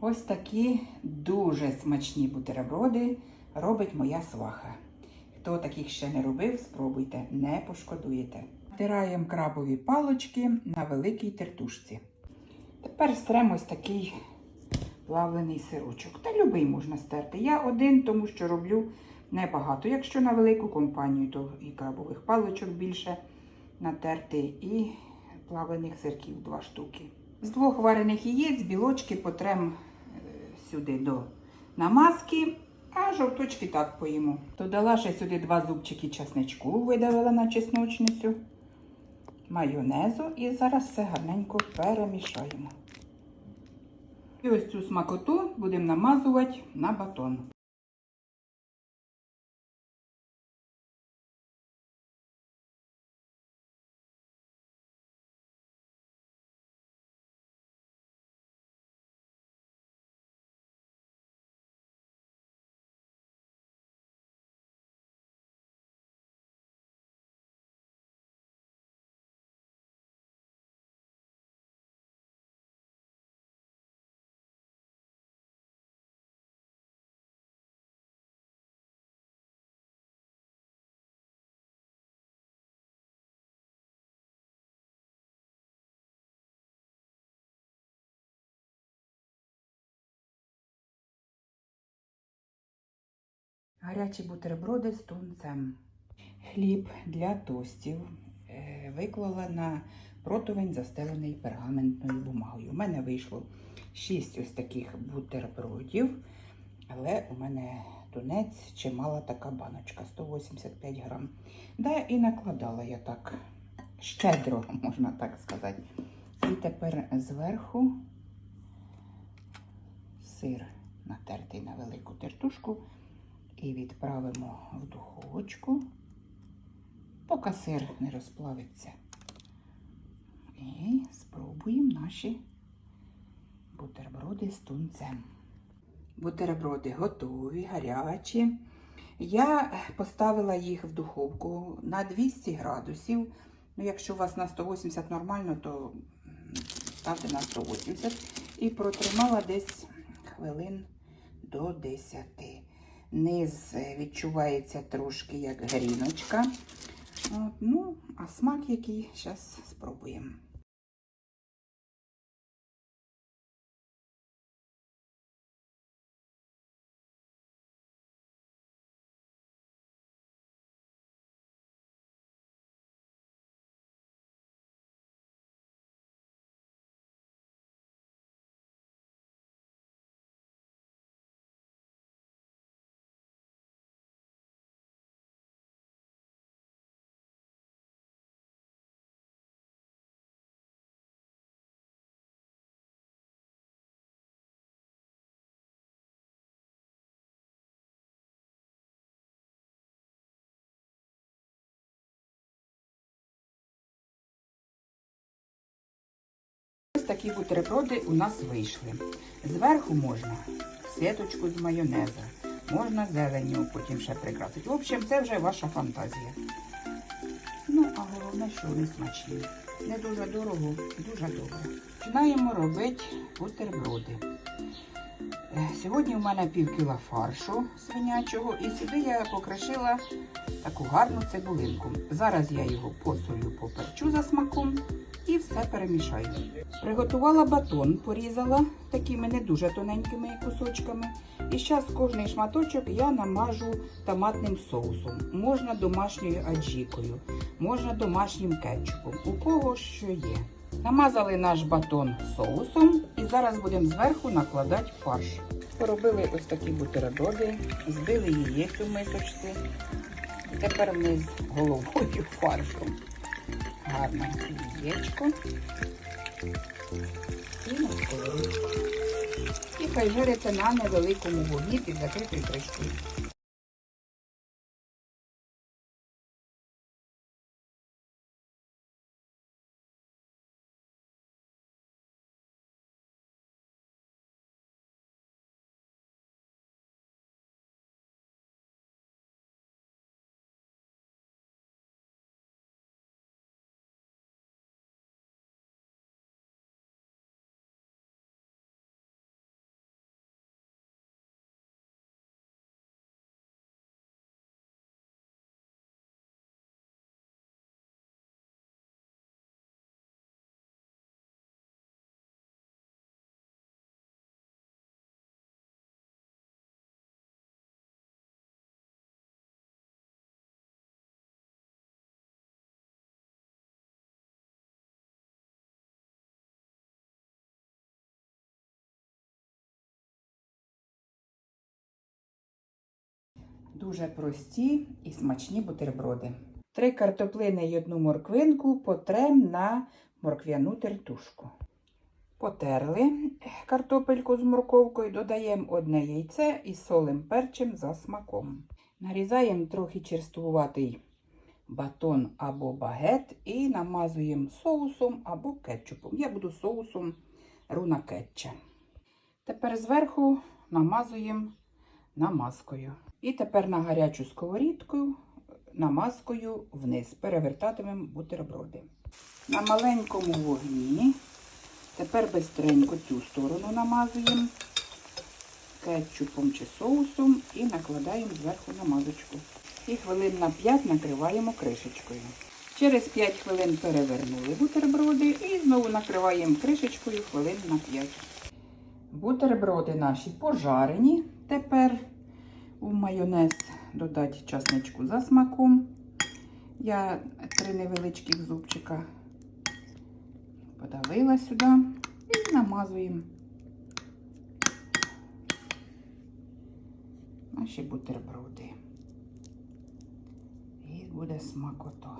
Ось такі дуже смачні бутерброди робить моя сваха. Хто таких ще не робив, спробуйте, не пошкодуєте. Втираємо крабові палочки на великій тертушці. Тепер стремо ось такий плавлений сирочок. Та любий можна стерти. Я один, тому що роблю небагато. Якщо на велику компанію, то і крабових палочок більше натерти, і плавлених сирків два штуки. З двох варених яєць білочки потрем сюди до намазки, а жовточки так поїмо. Додала ще сюди два зубчики часничку, видавила на чесночницю, майонезу і зараз все гарненько перемішаємо. І ось цю смакоту будемо намазувати на батон. Гарячі бутерброди з тунцем. Хліб для тостів е, виклала на противень, застелений пергаментною бумагою. У мене вийшло 6 ось таких бутербродів, але у мене тунець чимала така баночка 185 грам. Да, і накладала я так щедро, можна так сказати. І тепер зверху сир натертий на велику тертушку. І відправимо в духовочку, поки сир не розплавиться. І спробуємо наші бутерброди з тунцем. Бутерброди готові, гарячі. Я поставила їх в духовку на 200 градусів. Ну, якщо у вас на 180 нормально, то ставте на 180 і протримала десь хвилин до 10. Низ відчувається трошки як гріночка. От, ну, а смак який, зараз спробуємо. Такі бутерброди у нас вийшли. Зверху можна сеточку з майонеза, можна зеленю, потім ще прикрасити. В общем, це вже ваша фантазія. Ну, а головне, що вони смачні. Не дуже дорого, дуже добре. Починаємо робити бутерброди. Е, Сьогодні у мене пів кіла фаршу свинячого, і сюди я покришила таку гарну цибулинку. Зараз я його посолю, поперчу за смаком і все перемішаю. Приготувала батон, порізала такими не дуже тоненькими кусочками. І зараз кожний шматочок я намажу томатним соусом. Можна домашньою аджікою, можна домашнім кетчупом. У кого що є. Намазали наш батон соусом і зараз будемо зверху накладати фарш. Поробили ось такі бутерброди, збили яєць у мисочці. Тепер ми з головою фаршем. Гарне яєчко. І на сковорідку. І хай жариться на невеликому вогні під закритою кришкою. Дуже прості і смачні бутерброди. Три картоплини і одну морквинку потрем на морквяну тертушку. Потерли картопельку з морковкою, додаємо одне яйце і солим перчим за смаком. Нарізаємо трохи черствуватий батон або багет і намазуємо соусом або кетчупом. Я буду соусом руна кетча. Тепер зверху намазуємо намазкою. І тепер на гарячу сковорідку намазкою вниз перевертатимемо бутерброди. На маленькому вогні тепер бистренько цю сторону намазуємо кетчупом чи соусом і накладаємо зверху намазочку. І хвилин на 5 накриваємо кришечкою. Через 5 хвилин перевернули бутерброди і знову накриваємо кришечкою хвилин на 5. Бутерброди наші пожарені. Тепер у майонез додати часничку за смаком. Я три невеличких зубчика подавила сюди і намазуємо наші бутерброди. І буде смакота.